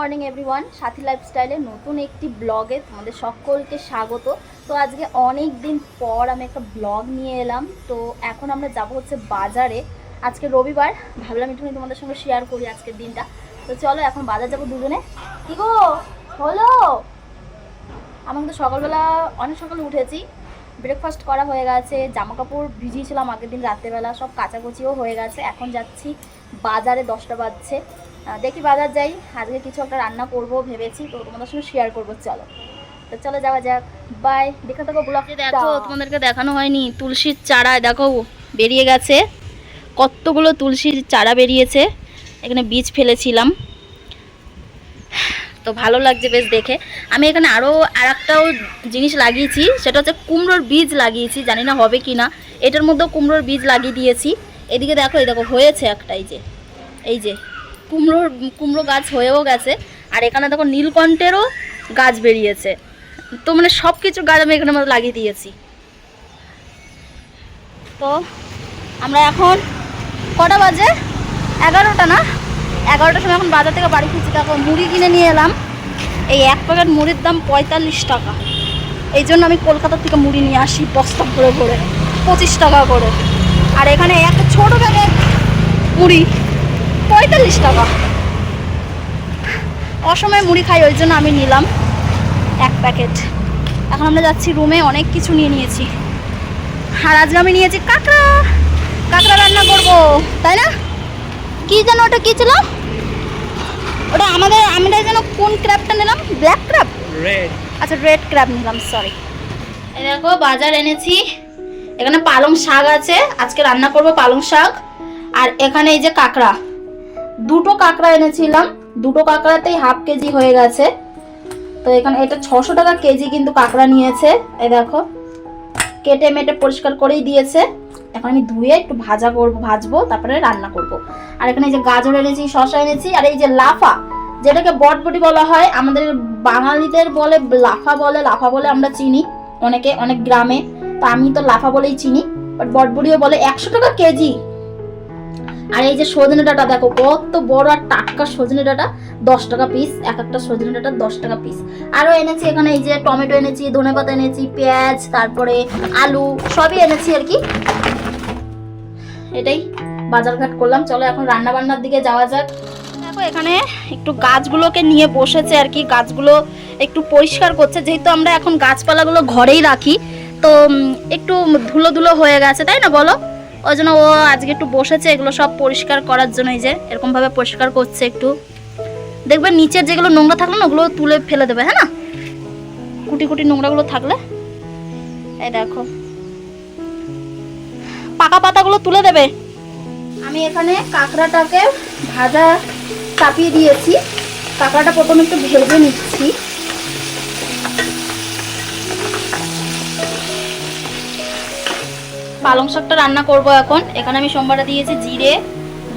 Morning, everyone. সাথী লাইফস্টাইলে নতুন একটি ব্লগে তোমাদের সকলকে স্বাগত। তো আজকে অনেক দিন পর আমি একটা ব্লগ নিয়ে এলাম। তো এখন আমরা যাব হচ্ছে বাজারে। আজকে রবিবার, ভাবলাম একটুখানি তোমাদের সঙ্গে শেয়ার করি আজকের দিনটা। তো চলো এখন বাজার যাব দুজনে। কি গো? হলো? আমি কিন্তু সকালবেলা, অনেক সকালে উঠেছি। ব্রেকফাস্ট করা হয়ে গেছে জামা কাপড় ভিজিয়েছিলাম আগের দিন রাত্রেবেলা, সব কাচাকুচিও হয়ে গেছে। এখন যাচ্ছি বাজারে, দশটা বাজছে। দেখি বাজার যাই। আজকে কিছু একটা রান্না করব ভেবেছি তো তোমাদের সঙ্গে শেয়ার করব চলো। তো চলো যাওয়া যাক। বাই দেখে থাকো ব্লগ দেখো তোমাদেরকে দেখানো হয়নি তুলসীর চারা দেখো বেরিয়ে গেছে। কতগুলো তুলসীর চারা বেরিয়েছে। এখানে বীজ ফেলেছিলাম। তো ভালো লাগছে বেশ দেখে। আমি এখানে আরও আর একটাও জিনিস লাগিয়েছি সেটা হচ্ছে কুমড়োর বীজ লাগিয়েছি জানি না হবে কি না এটার মধ্যেও কুমড়োর বীজ লাগিয়ে দিয়েছি। এদিকে দেখো এই দেখো হয়েছে একটা এই যে এই যে। কুমড়োর কুমড়ো গাছ হয়েও গেছে। আর এখানে দেখো নীলকণ্ঠেরও গাছ বেরিয়েছে। তো মানে সব কিছু গাছ আমি এখানে মধ্যে লাগিয়ে দিয়েছি। তো আমরা এখন কটা বাজে? এগারোটা না? এগারোটার সময় এখন বাজার থেকে বাড়ি ফিরছি। দেখো মুড়ি কিনে নিয়ে এলাম। এই এক প্যাকেট মুড়ির দাম পঁয়তাল্লিশ টাকা। এই জন্য আমি কলকাতা থেকে মুড়ি নিয়ে আসি বস্তা করে ভরে, পঁচিশ টাকা করে। আর এখানে এক ছোটো প্যাকেট মুড়ি। পঁয়তাল্লিশ টাকা। অসময়ে মুড়ি খাই ওই জন্য আমি নিলাম এক প্যাকেট। এখন আমরা যাচ্ছি রুমে অনেক কিছু নিয়ে নিয়েছি। আর আজকে আমি নিয়েছি কাঁকড়া। কাঁকড়া রান্না করব তাই না? কি যেন ওটা কি ছিল? ওটা আমাদের আমরা যেন কোন ক্র্যাবটা নিলাম? ব্ল্যাক ক্র্যাব রেড আচ্ছা রেড ক্র্যাব নিলাম সরি এই দেখো বাজার এনেছি। এখানে পালং শাক আছে। আজকে রান্না করব পালং শাক। আর এখানে এই যে কাঁকড়া। দুটো কাঁকড়া এনেছিলাম। দুটো কাঁকড়াতেই হাফ কেজি হয়ে গেছে। তো এখানে এটা ছশো টাকা কেজি কিন্তু কাঁকড়া নিয়েছে। এ দেখো, কেটে মেটে পরিষ্কার করেই দিয়েছে। এখন আমি ধুয়ে একটু ভাজা করব, ভাজবো, তারপরে রান্না করব। আর এখানে এই যে গাজর এনেছি, শসা এনেছি, আর এই যে লাফা, যেটাকে বটবটি বলা হয়, আমাদের বাঙালিদের বলে লাফা বলে লাফা বলে আমরা চিনি, অনেকে অনেক গ্রামে, তো আমি তো লাফা বলেই চিনি বাট বটবটিও বলে একশো টাকা কেজি। আর এই যে সজনে ডাটা দেখো, কত বড় আর টাটকা সজনে ডাটা, দশ টাকা পিস এক একটা সজনে ডাটা দশ টাকা পিস আরও এনেছি এখানে এই যে টমেটো এনেছি, ধনে পাতা এনেছি, পেঁয়াজ, তারপরে আলু, সবই এনেছি আর কি। এটাই বাজারঘাট করলাম। চলো এখন রান্না বান্নার দিকে যাওয়া যাক। দেখো এখানে একটু গাছগুলোকে নিয়ে বসেছে আর কি। গাছগুলো একটু পরিষ্কার করছে। যেহেতু আমরা এখন গাছপালাগুলো ঘরেই রাখি, তো একটু ধুলো ধুলো হয়ে গেছে, তাই না বলো? ওই জন্য ও আজকে একটু বসেছে, এগুলো সব পরিষ্কার করার জন্য এই যে, এরকমভাবে পরিষ্কার করছে একটু। দেখবে নিচের যেগুলো নোংরা থাকলে না, ওগুলো তুলে ফেলে দেবে হ্যাঁ না? কুটি কুটি নোংরাগুলো থাকলে। এই দেখো। পাকা পাতাগুলো তুলে দেবে। আমি এখানে কাঁকড়াটাকে ভাজা চাপিয়ে দিয়েছি। কাঁকড়াটা প্রথমে একটু ভেজে নিচ্ছি। পালং শাকটা রান্না করব এখন। এখানে আমি সোমবারে দিয়েছি জিরে,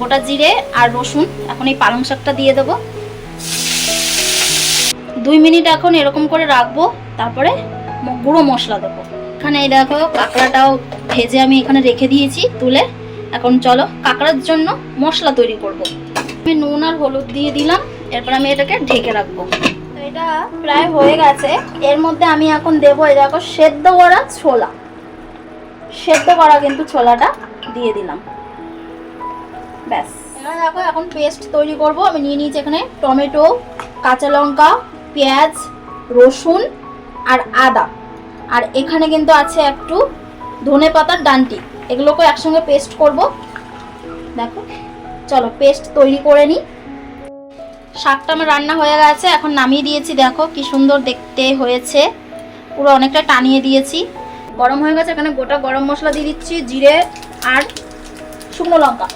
গোটা জিরে আর রসুন। এখন এই পালং শাকটা দিয়ে দেবো। দুই মিনিট এখন এরকম করে রাখব। তারপরে গুঁড়ো মশলা দেবো। এখানে এই দেখো কাঁকড়াটাও ভেজে আমি এখানে রেখে দিয়েছি তুলে। এখন চলো কাঁকড়ার জন্য মশলা তৈরি করব। আমি নুন আর হলুদ দিয়ে দিলাম। এরপর আমি এটাকে ঢেকে রাখব। তো এটা প্রায় হয়ে গেছে। এর মধ্যে আমি এখন দেবো এই দেখো সেদ্ধ করা ছোলা। সেদ্ধ করা কিন্তু ছোলাটা দিয়ে দিলাম। ব্যাস। এখানে দেখো এখন পেস্ট তৈরি করব। আমি নিয়ে নিয়েছি এখানে টমেটো, কাঁচা লঙ্কা, পেঁয়াজ, রসুন আর আদা। আর এখানে কিন্তু আছে একটু ধনে পাতার ডান্টি। এগুলোকে একসঙ্গে পেস্ট করব। দেখো, চলো পেস্ট তৈরি করে নিই। শাকটা আমার রান্না হয়ে গেছে। এখন নামিয়ে দিয়েছি। দেখো কি সুন্দর দেখতে হয়েছে। পুরো অনেকটা টানিয়ে দিয়েছি। গরম হয়ে গেছে, এখানে গোটা গরম মশলা দিয়ে দিচ্ছি, জিরে আর শুকনো লঙ্কা,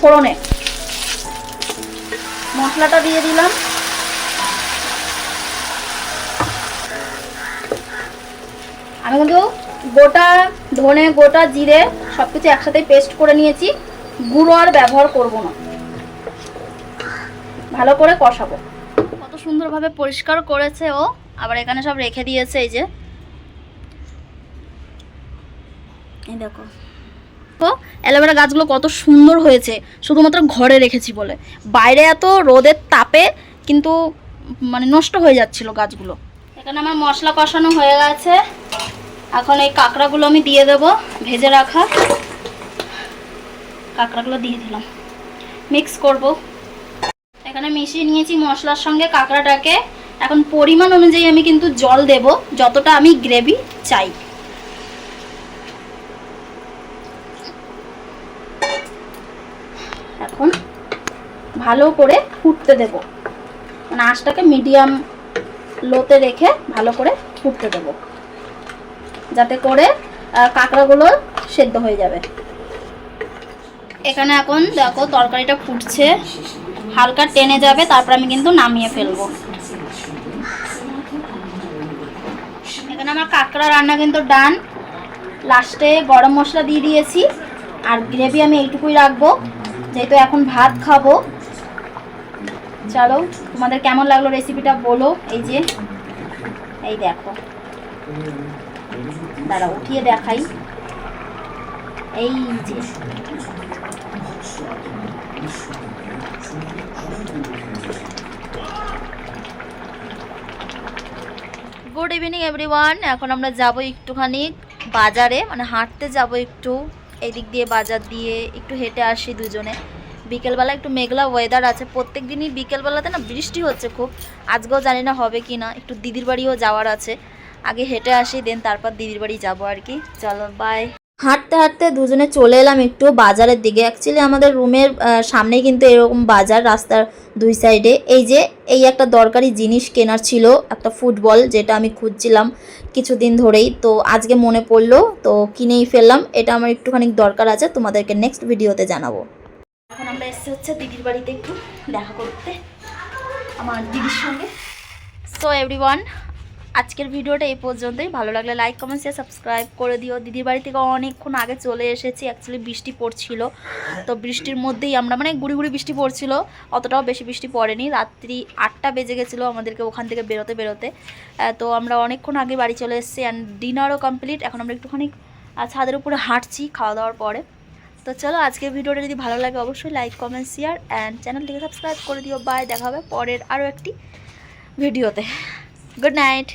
ফোড়নে। মশলাটা দিয়ে দিলাম। আমি কিন্তু গোটা ধনে, গোটা জিরে সব কিছু একসাথে পেস্ট করে নিয়েছি। গুঁড়ো আর ব্যবহার করব না। ভালো করে কষাবো। কত সুন্দরভাবে পরিষ্কার করেছে ও। আবার এখানে সব রেখে দিয়েছে এই যে। এই দেখো। তো অ্যালোভেরা গাছগুলো কত সুন্দর হয়েছে শুধুমাত্র ঘরে রেখেছি বলে। বাইরে এত রোদের তাপে কিন্তু মানে নষ্ট হয়ে যাচ্ছিল গাছগুলো। এখানে আমার মশলা কষানো হয়ে গেছে। এখন এই কাঁকড়াগুলো আমি দিয়ে দেব ভেজে রাখা। কাঁকড়াগুলো দিয়ে দিলাম। মিক্স করব। এখানে মিশিয়ে নিয়েছি মশলার সঙ্গে কাঁকড়াটাকে। এখন পরিমাণ অনুযায়ী আমি কিন্তু জল দেব যতটা আমি গ্রেভি চাই। এখন ভালো করে ফুটতে দেব। মানে আঁচটাকে মিডিয়াম লোতে রেখে ভালো করে ফুটতে দেব। যাতে করে কাঁকড়াগুলো সেদ্ধ হয়ে যাবে। এখানে এখন দেখো তরকারিটা ফুটছে। হালকা টেনে যাবে, তারপর আমি কিন্তু নামিয়ে ফেলব। এখানে আমার কাঁকড়া রান্না কিন্তু ডান। লাস্টে গরম মশলা দিয়ে দিয়েছি। আর গ্রেভি আমি এইটুকুই রাখব। যেহেতু এখন ভাত খাব, চলো তোমাদের কেমন লাগল রেসিপিটা বলো, এই যে, এই দেখো। দাঁড়া উঠিয়ে দেখাই। এই যে। গুড ইভিনিং এভরিওয়ান এখন আমরা যাব একটুখানি বাজারে মানে হাঁটতে যাব একটু। এই দিক দিয়ে বাজার দিয়ে একটু হেঁটে আসি দুজনে। বিকেলবেলা একটু মেঘলা ওয়েদার আছে। প্রত্যেক দিনই বিকেলবেলাতে না বৃষ্টি হচ্ছে খুব। আজকেও জানি না হবে কি না। একটু দিদির বাড়িও যাওয়ার আছে। আগে হেঁটে আসি দেন তারপর দিদির বাড়ি যাব আর কি। চলো বাই হাঁটতে হাঁটতে দুজনে চলে এলাম একটু বাজারের দিকে। অ্যাকচুয়ালি আমাদের রুমের সামনেই কিন্তু এরকম বাজার রাস্তার দুই সাইডে এই যে এই একটা দরকারি জিনিস কেনার ছিল একটা ফুটবল যেটা আমি খুঁজছিলাম কিছুদিন ধরেই। তো আজকে মনে পড়ল তো কিনেই ফেললাম। এটা আমার একটুখানি দরকার আছে তোমাদেরকে নেক্সট ভিডিওতে জানাব। এখন আমরা এসেছি হচ্ছে দিদির বাড়িতে একটু দেখা করতে আমার দিদির সঙ্গে। সো এভরিওয়ান আজকের ভিডিওটা এই পর্যন্তই। ভালো লাগলে লাইক কমেন্ট শেয়ার সাবস্ক্রাইব করে দিও। দিদির বাড়ি থেকে অনেকক্ষণ আগে চলে এসেছি। অ্যাকচুয়ালি বৃষ্টি পড়ছিল। তো বৃষ্টির মধ্যেই আমরা মানে গুড়ি গুড়ি বৃষ্টি পড়ছিল। অতটাও বেশি বৃষ্টি পড়েনি। রাত্রি আটটা বেজে গেছিল আমাদেরকে ওখান থেকে বেরোতে বেরোতে। তো আমরা অনেকক্ষণ আগে বাড়ি চলে এসেছি অ্যান্ড ডিনারও কমপ্লিট এখন আমরা একটুখানি ছাদের উপরে হাঁটছি খাওয়া দাওয়ার পরে। তো চলো আজকের ভিডিওটা যদি ভালো লাগে অবশ্যই লাইক কমেন্ট শেয়ার অ্যান্ড চ্যানেলটিকে সাবস্ক্রাইব করে দিও। বাই দেখা হবে পরের আরও একটি ভিডিওতে। Good night